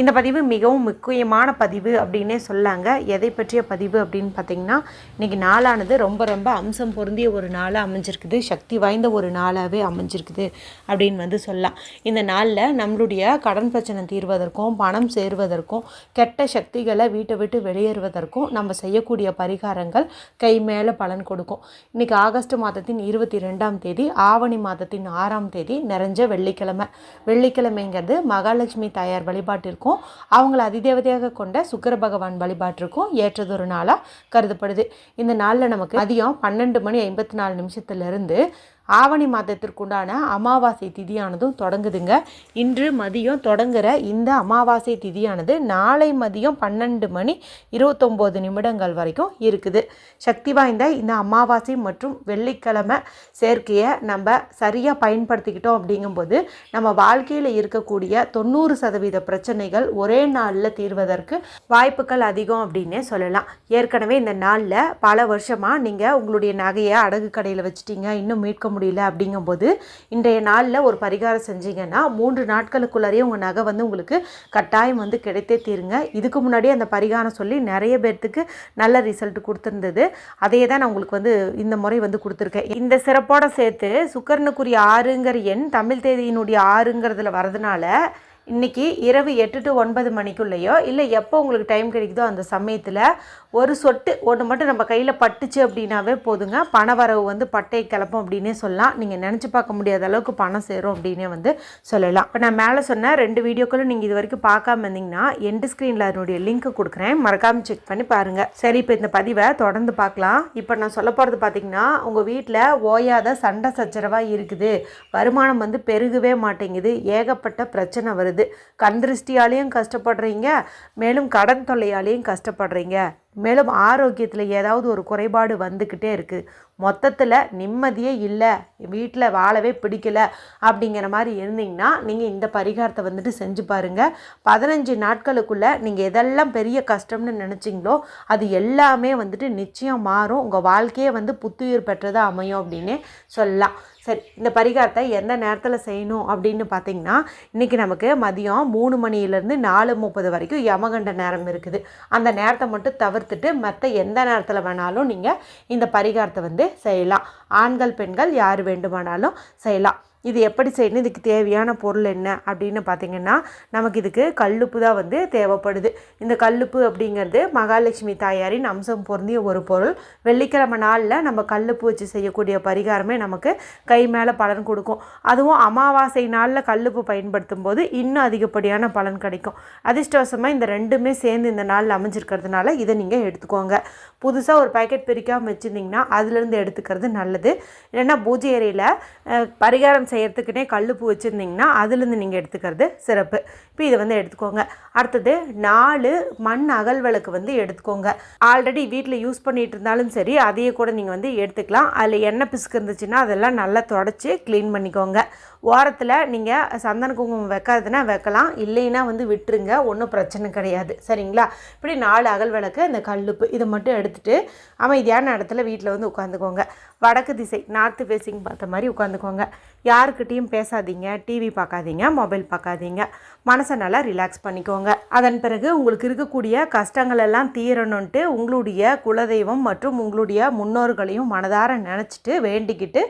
இந்த பதிவு மிகவும் முக்கியமான பதிவு அப்படின்னே சொல்லாங்க. எதை பற்றிய பதிவு அப்படின்னு பார்த்தீங்கன்னா இன்றைக்கி நாளானது ரொம்ப ரொம்ப அம்சம் பொருந்திய ஒரு நாளாக அமைஞ்சிருக்குது. சக்தி வாய்ந்த ஒரு நாளாகவே அமைஞ்சிருக்குது அப்படின்னு வந்து சொல்லலாம். இந்த நாளில் நம்மளுடைய கடன் பிரச்சனை தீர்வதற்கும் பணம் சேருவதற்கும் கெட்ட சக்திகளை வீட்டை விட்டு வெளியேறுவதற்கும் நம்ம செய்யக்கூடிய பரிகாரங்கள் கை மேலே பலன் கொடுக்கும். இன்றைக்கி ஆகஸ்ட் மாதத்தின் இருபத்தி ரெண்டாம் தேதி ஆவணி மாதத்தின் ஆறாம் தேதி நிறைஞ்ச வெள்ளிக்கிழமை. வெள்ளிக்கிழமைங்கிறது மகாலட்சுமி தாயார் இருக்கும். அவங்கள அதிதேவதையாக கொண்ட சுக்கர பகவான் வழிபாட்டிற்கும் ஏற்றதொரு நாளாக கருதப்படுது. இந்த நாளில் நமக்கு மதியம் பன்னெண்டு மணி ஐம்பத்தி நாலு நிமிஷத்துலேருந்து ஆவணி மாதத்திற்குண்டான அமாவாசை திதியானதும் தொடங்குதுங்க. இன்று மதியம் தொடங்குகிற இந்த அமாவாசை திதியானது நாளை மதியம் பன்னெண்டு மணி இருபத்தொம்போது நிமிடங்கள் வரைக்கும் இருக்குது. சக்தி வாய்ந்த இந்த அமாவாசை மற்றும் வெள்ளிக்கிழமை சேர்க்கையை நம்ம சரியாக பயன்படுத்திக்கிட்டோம் அப்படிங்கும்போது நம்ம வாழ்க்கையில் இருக்கக்கூடிய தொண்ணூறு சதவீத பிரச்சனைகள் ஒரே நாளில் தீர்வதற்கு வாய்ப்புகள் அதிகம் அப்படின்னே சொல்லலாம். ஏற்கனவே இந்த நாளில் பல வருஷமாக நீங்கள் உங்களுடைய நகையை அடகு கடையில் வச்சுட்டீங்க இன்னும் மீட்க முடியல அப்படிங்கும்போது இன்றைய நாளில் ஒரு பரிகாரம் செஞ்சீங்கன்னா மூன்று நாட்களுக்குள்ளாரையே உங்கள் நகை வந்து உங்களுக்கு கட்டாயம் வந்து கிடைத்தே தீருங்க. இதுக்கு முன்னாடியே அந்த பரிகாரம் சொல்லி நிறைய பேர்த்துக்கு நல்ல ரிசல்ட் கொடுத்துருந்தது. அதையே தான் நான் உங்களுக்கு வந்து இந்த முறை வந்து கொடுத்துருக்கேன். இந்த சிறப்போட சேர்த்து சுக்கரனுக்குரிய ஆறுங்கிற எண் தமிழ் தேதியினுடைய ஆறுங்கிறதுல வரதுனால இன்னைக்கு இரவு எட்டு டு ஒன்பது மணிக்குள்ளேயோ இல்லை எப்போ உங்களுக்கு டைம் கிடைக்குதோ அந்த சமயத்தில் ஒரு சொட்டு ஒன்று மட்டும் நம்ம கையில் பட்டுச்சு அப்படின்னாவே போதுங்க. பணவரவு வந்து பட்டை கிளப்பும் அப்படின்னே சொல்லலாம். நீங்கள் நினச்சி பார்க்க முடியாத அளவுக்கு பணம் சேரும் அப்படின்னே வந்து சொல்லலாம். இப்போ நான் மேலே சொன்ன ரெண்டு வீடியோக்களும் நீங்கள் இது வரைக்கும் பார்க்காம இருந்தீங்கன்னா எண்டு ஸ்க்ரீனில் அதனுடைய லிங்க் கொடுக்குறேன். மறக்காமல் செக் பண்ணி பாருங்கள் சரி இப்போ இந்த பதிவை தொடர்ந்து பார்க்கலாம். இப்போ நான் சொல்ல போகிறது பார்த்தீங்கன்னா உங்கள் வீட்டில் ஓயாத சண்டை சச்சரவாக இருக்குது. வருமானம் வந்து பெருகவே மாட்டேங்குது. ஏகப்பட்ட பிரச்சனை வருது. கண் திருஷ்டியாலேயும் கஷ்டப்படுறீங்க. மேலும் கடன் தொல்லையாலேயும் கஷ்டப்படுறீங்க. மேலும் ஆரோக்கியத்தில் ஏதாவது ஒரு குறைபாடு வந்துக்கிட்டே இருக்குது மொத்தத்தில் நிம்மதியே இல்லை வீட்டில் வாழவே பிடிக்கல அப்படிங்கிற மாதிரி இருந்தீங்கன்னா நீங்கள் இந்த பரிகாரத்தை வந்துட்டு செஞ்சு பாருங்கள் பதினஞ்சு நாட்களுக்குள்ளே நீங்கள் எதெல்லாம் பெரிய கஷ்டம்னு நினச்சிங்களோ அது எல்லாமே வந்துட்டு நிச்சயம் மாறும். உங்கள் வாழ்க்கையே வந்து புத்துயிர் பெற்றதாக அமையும் அப்படின்னே சொல்லலாம். சரி இந்த பரிகாரத்தை எந்த நேரத்தில் செய்யணும் அப்படின்னு பார்த்தீங்கன்னா இன்றைக்கி நமக்கு மதியம் மூணு மணிலேருந்து நாலு முப்பது வரைக்கும் யமகண்ட நேரம் இருக்குது. அந்த நேரத்தை மட்டும் தவிர்த்துட்டு மற்ற எந்த நேரத்தில் வேணாலும் நீங்கள் இந்த பரிகாரத்தை வந்து செய்யலாம். ஆண்கள் பெண்கள் யார் வேண்டுமானாலும் செய்யலாம். இது எப்படி செய்யணும்? இதுக்கு தேவையான பொருள் என்ன? அப்படின்னு பார்த்தீங்கன்னா நமக்கு இதுக்கு கல்லுப்பு தான் வந்து தேவைப்படுது. இந்த கல்லுப்பு அப்படிங்கிறது மகாலட்சுமி தாயாரின் அம்சம் பொருந்திய ஒரு பொருள். வெள்ளிக்கிழமை நாளில் நம்ம கல்லுப்பு வச்சு செய்யக்கூடிய பரிகாரமே நமக்கு கை மேலே பலன் கொடுக்கும். அதுவும் அமாவாசை நாளில் கல்லுப்பு பயன்படுத்தும் போது இன்னும் அதிகப்படியான பலன் கிடைக்கும். அதிர்ஷ்டவசமாக இந்த ரெண்டுமே சேர்ந்து இந்த நாளில் அமைஞ்சிருக்கிறதுனால இதை நீங்கள் எடுத்துக்கோங்க. புதுசாக ஒரு பேக்கெட் பிரிக்காமல் வச்சுருந்தீங்கன்னா அதுலேருந்து எடுத்துக்கிறது நல்லது. இல்லைன்னா பூஜை அறையில் பரிகாரம் செய்கிறதுக்குனே கல்லுப்பு வச்சுருந்தீங்கன்னா அதுலேருந்து நீங்கள் எடுத்துக்கிறது சிறப்பு. இப்போ இதை வந்து எடுத்துக்கோங்க. அடுத்தது நாலு மண் அகல் விளக்கு வந்து எடுத்துக்கோங்க. ஆல்ரெடி வீட்டில் யூஸ் பண்ணிகிட்டு இருந்தாலும் சரி அதையே கூட நீங்கள் வந்து எடுத்துக்கலாம். அதில் எண்ணெய் பிசுக்கு இருந்துச்சுன்னா அதெல்லாம் நல்லா தொடச்சி க்ளீன் பண்ணிக்கோங்க. ஓரத்தில் நீங்கள் சந்தன குங்குமம் வைக்காதுன்னா வைக்கலாம். இல்லைன்னா வந்து விட்டுருங்க. ஒன்றும் பிரச்சனை கிடையாது. சரிங்களா? இப்படி நாலு அகல் விளக்கு அந்த கல்லுப்பு இதை மட்டும் எடுத்து எடுத்துகிட்டு அமைதியான இடத்துல வீட்டில் வந்து உட்காந்துக்கோங்க. வடக்கு திசை நார்த்து ஃபேஸிங் பார்த்த மாதிரி உட்காந்துக்கோங்க. யாருக்கிட்டேயும் பேசாதீங்க டிவி பார்க்காதீங்க மொபைல் பார்க்காதீங்க. மனசை நல்லா ரிலாக்ஸ் பண்ணிக்கோங்க. அதன் பிறகு உங்களுக்கு இருக்கக்கூடிய கஷ்டங்கள் எல்லாம் தீரணுன்ட்டு உங்களுடைய குலதெய்வம் மற்றும் உங்களுடைய முன்னோர்களையும் மனதார நினச்சிட்டு வேண்டிக்கிட்டு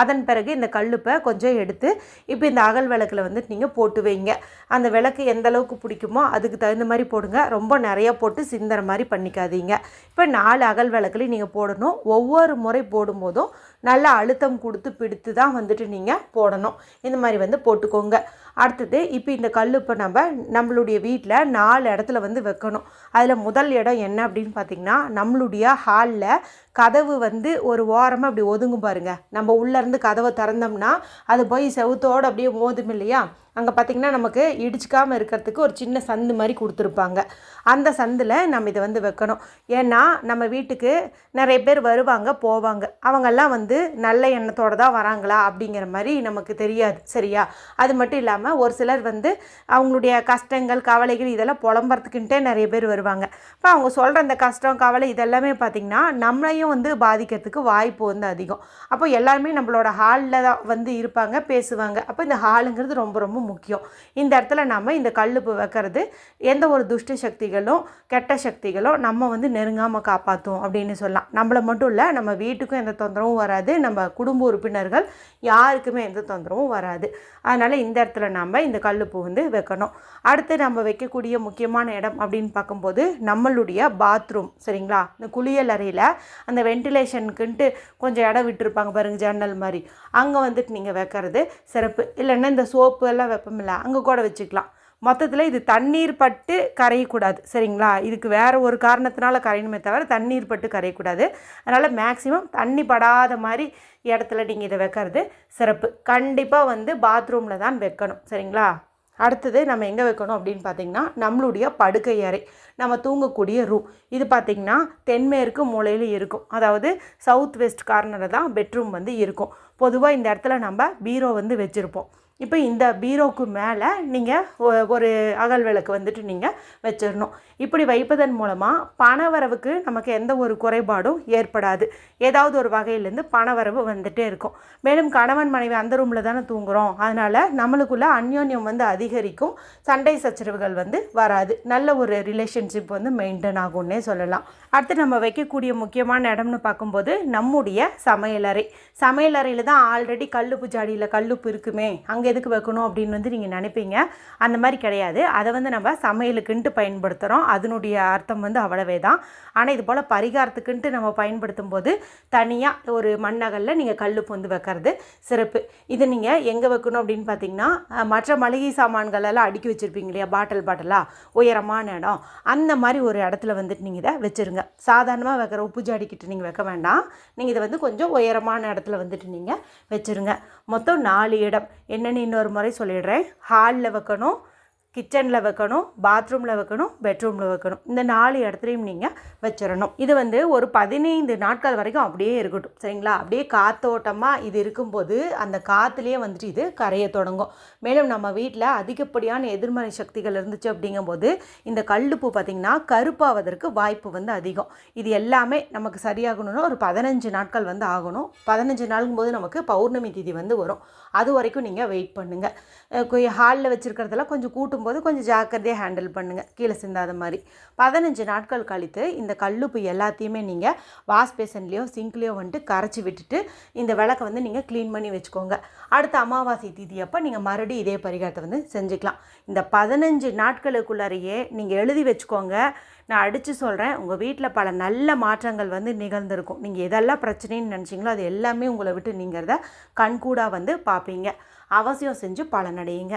அதன் பிறகு இந்த கல்லுப்பை கொஞ்சம் எடுத்து இப்போ இந்த அகல் விளக்கில் வந்து நீங்கள் போட்டு வைங்க. அந்த விளக்கு எந்த அளவுக்கு பிடிக்குமோ அதுக்கு தகுந்த மாதிரி போடுங்க. ரொம்ப நிறைய போட்டு சிந்தற மாதிரி பண்ணிக்காதீங்க. இப்போ நான் நாலு அகல் விளக்குலையும் நீங்கள் போடணும். ஒவ்வொரு முறை போடும்போதும் நல்லா அழுத்தம் கொடுத்து பிடித்து தான் வந்துட்டு நீங்கள் போடணும். இந்த மாதிரி வந்து போட்டுக்கோங்க. அடுத்தது இப்போ இந்த கல்லுப்பை நம்ம நம்மளுடைய வீட்டில் நாலு இடத்துல வந்து வைக்கணும். அதில் முதல் இடம் என்ன அப்படின்னு பார்த்தீங்கன்னா நம்மளுடைய ஹாலில் கதவு வந்து ஒரு ஓரமாக அப்படி ஒதுங்கும் பாருங்கள் நம்ம உள்ளேருந்து கதவை திறந்தோம்னா அது போய் செவுத்தோடு அப்படியே மோதும் இல்லையா? அங்கே பார்த்திங்கன்னா நமக்கு இடிச்சிக்காமல் இருக்கிறதுக்கு ஒரு சின்ன சந்து மாதிரி கொடுத்துருப்பாங்க. அந்த சந்தில் நம்ம இதை வந்து வைக்கணும். ஏன்னா நம்ம வீட்டுக்கு நிறைய பேர் வருவாங்க போவாங்க. அவங்கெல்லாம் வந்து வந்து நல்ல எண்ணத்தோடு தான் வராங்களா அப்படிங்கிற மாதிரி நமக்கு தெரியாது சரியா? அது மட்டும் இல்லாமல் ஒரு சிலர் வந்து அவங்களுடைய கஷ்டங்கள் கவலைகள் இதெல்லாம் புலம்புறதுக்குன்ட்டே நிறைய பேர் வருவாங்க. இப்போ அவங்க சொல்கிற அந்த கஷ்டம் கவலை இதெல்லாமே பார்த்திங்கன்னா நம்மளையும் வந்து பாதிக்கிறதுக்கு வாய்ப்பு வந்து அதிகம். அப்போ எல்லாருமே நம்மளோட ஹாலில் தான் வந்து இருப்பாங்க பேசுவாங்க. அப்போ இந்த ஹாலுங்கிறது ரொம்ப ரொம்ப முக்கியம். இந்த இடத்துல நம்ம இந்த கல்லுப்பு வைக்கிறது எந்த ஒரு துஷ்ட சக்திகளும் கெட்ட சக்திகளும் நம்ம வந்து நெருங்காமல் காப்பாற்றும் அப்படின்னு சொல்லலாம். நம்மளை மட்டும் இல்லை நம்ம வீட்டுக்கும் எந்த தொந்தரவும் வராது. நம்ம குடும்ப உறுப்பினர்கள் யாருக்குமே எந்த தொந்தரவும் வராது. அதனால் இந்த இடத்துல நம்ம இந்த கல்லுப்பு வந்து வைக்கணும். அடுத்து நம்ம வைக்கக்கூடிய முக்கியமான இடம் அப்படின்னு பார்க்கும்போது நம்மளுடைய பாத்ரூம் சரிங்களா? இந்த குளியல் அறையில் அந்த வென்டிலேஷனுக்குன்ட்டு கொஞ்சம் இடம் விட்டுருப்பாங்க பாருங்க ஜன்னல் மாதிரி. அங்கே வந்துட்டு நீங்கள் வைக்கிறது சிறப்பு. இல்லைன்னா இந்த சோப்பு எல்லாம் வைப்போம்ல அங்கே கூட வச்சுக்கலாம். மொத்தத்தில் இது தண்ணீர் பட்டு கரையக்கூடாது. சரிங்களா? இதுக்கு வேறு ஒரு காரணத்தினால கரையணுமே தவிர தண்ணீர் பட்டு கரையக்கூடாது. அதனால் மேக்ஸிமம் தண்ணி படாத மாதிரி இடத்துல நீங்கள் இதை வைக்கிறது சிறப்பு. கண்டிப்பாக வந்து பாத்ரூமில் தான் வைக்கணும். சரிங்களா? அடுத்தது நம்ம எங்கே வைக்கணும் அப்படின்னு பார்த்தீங்கன்னா நம்மளுடைய படுக்கை அறை நம்ம தூங்கக்கூடிய ரூம் இது பார்த்திங்கன்னா தென்மேற்கு மூலையில் இருக்கும். அதாவது சவுத் வெஸ்ட் கார்னரில் தான் பெட்ரூம் வந்து இருக்கும். பொதுவாக இந்த இடத்துல நம்ம பீரோ வந்து வச்சுருப்போம். இப்போ இந்த பீரோக்கு மேலே நீங்கள் ஒரு அகல் விளக்கு வந்துட்டு நீங்கள் வச்சிடணும். இப்படி வைப்பதன் மூலமாக பணவரவுக்கு நமக்கு எந்த ஒரு குறைபாடும் ஏற்படாது. ஏதாவது ஒரு வகையிலேருந்து பணவரவு வந்துகிட்டே இருக்கும். மேலும் கணவன் மனைவி அந்த ரூமில் தானே தூங்குகிறோம் அதனால் நம்மளுக்குள்ளே அந்யோன்யம் வந்து அதிகரிக்கும். சண்டை சச்சரவுகள் வந்து வராது. நல்ல ஒரு ரிலேஷன்ஷிப் வந்து மெயின்டைன் ஆகும்னே சொல்லலாம். அடுத்து நம்ம வைக்கக்கூடிய முக்கியமான இடம்னு பார்க்கும்போது நம்முடைய சமையலறை. சமையலறையில் தான் ஆல்ரெடி கல்லுப்பு ஜாடியில் கல்லுப்பு இருக்குமே. அங்கே எதுக்கு வைக்கணும் அப்படின்னு வந்து நீங்கள் நினைப்பீங்க? அந்த மாதிரி கிடையாது. அதை வந்து நம்ம சமையலுக்குன்ட்டு பயன்படுத்துகிறோம் அதனுடைய அர்த்தம் வந்து அவ்வளவே தான். ஆனால் இது போல் பரிகாரத்துக்குன்ட்டு நம்ம பயன்படுத்தும் போது தனியாக ஒரு மண்ணகலில் நீங்கள் கல் வந்து வைக்கிறது சிறப்பு. இது நீங்கள் எங்கே வைக்கணும் அப்படின்னு பார்த்தீங்கன்னா மற்ற மளிகை சாமான்கள் எல்லாம் அடுக்கி வச்சுருப்பீங்க இல்லையா? பாட்டில் பாட்டிலாக உயரமான இடம். அந்த மாதிரி ஒரு இடத்துல வந்துட்டு நீங்கள் இதை வச்சுருங்க. சாதாரணமாக வைக்கிற உப்பு ஜாடிக்கிட்டு நீங்கள் வைக்க வேண்டாம். நீங்கள் இதை வந்து கொஞ்சம் உயரமான இடத்துல வந்துட்டு நீங்கள் வச்சுருங்க. மொத்தம் நாலு இடம். என்னென்ன இன்னொரு முறை சொல்லிடுறேன். ஹாலில் வைக்கணும். கிச்சனில் வைக்கணும் பாத்ரூமில் வைக்கணும் பெட்ரூமில் வைக்கணும். இந்த நாலு இடத்துலையும் நீங்கள் வச்சிடணும் இது வந்து ஒரு பதினைந்து நாட்கள் வரைக்கும் அப்படியே இருக்கட்டும். சரிங்களா? அப்படியே காத்தோட்டமாக இது இருக்கும்போது அந்த காற்றுலேயே வந்துட்டு இது கரைய தொடங்கும். மேலும் நம்ம வீட்டில் அதிகப்படியான எதிர்மறை சக்திகள் இருந்துச்சு அப்படிங்கும்போது இந்த கல்லுப்பு பார்த்திங்கன்னா கருப்பாவதற்கு வாய்ப்பு வந்து அதிகம். இது எல்லாமே நமக்கு சரியாகணும்னா ஒரு பதினஞ்சு நாட்கள் வந்து ஆகணும். பதினஞ்சு நாளுங்கும் போது நமக்கு பௌர்ணமி திதி வந்து வரும். அது வரைக்கும் நீங்கள் வெயிட் பண்ணுங்கள் ஹாலில் வச்சுருக்கிறதெல்லாம் கொஞ்சம் கூட்டு போது கொஞ்சம் ஜாக்கிரதையாக ஹேண்டில் பண்ணுங்கள் கீழே சிந்தாத மாதிரி. பதினஞ்சு நாட்கள் கழித்து இந்த கல்லுப்பு எல்லாத்தையுமே நீங்கள் வாஷ் பேசன்லேயோ சிங்க்லேயோ வந்துட்டு கரைச்சி விட்டுட்டு இந்த விளக்கை வந்து நீங்கள் க்ளீன் பண்ணி வச்சுக்கோங்க. அடுத்த அமாவாசை தீதி அப்போ நீங்கள் மறுபடியும் இதே பரிகாரத்தை வந்து செஞ்சுக்கலாம். இந்த பதினஞ்சு நாட்களுக்குள்ளாரையே நீங்கள் எழுதி வச்சுக்கோங்க. நான் அடித்து சொல்கிறேன் உங்கள் வீட்டில் பல நல்ல மாற்றங்கள் வந்து நிகழ்ந்திருக்கும். நீங்கள் எதெல்லாம் பிரச்சனைன்னு நினச்சிங்களோ அது எல்லாமே உங்களை விட்டு நீங்கிறத கண்கூடாக வந்து பார்ப்பீங்க அவசியம் செஞ்சு பலனடையுங்க.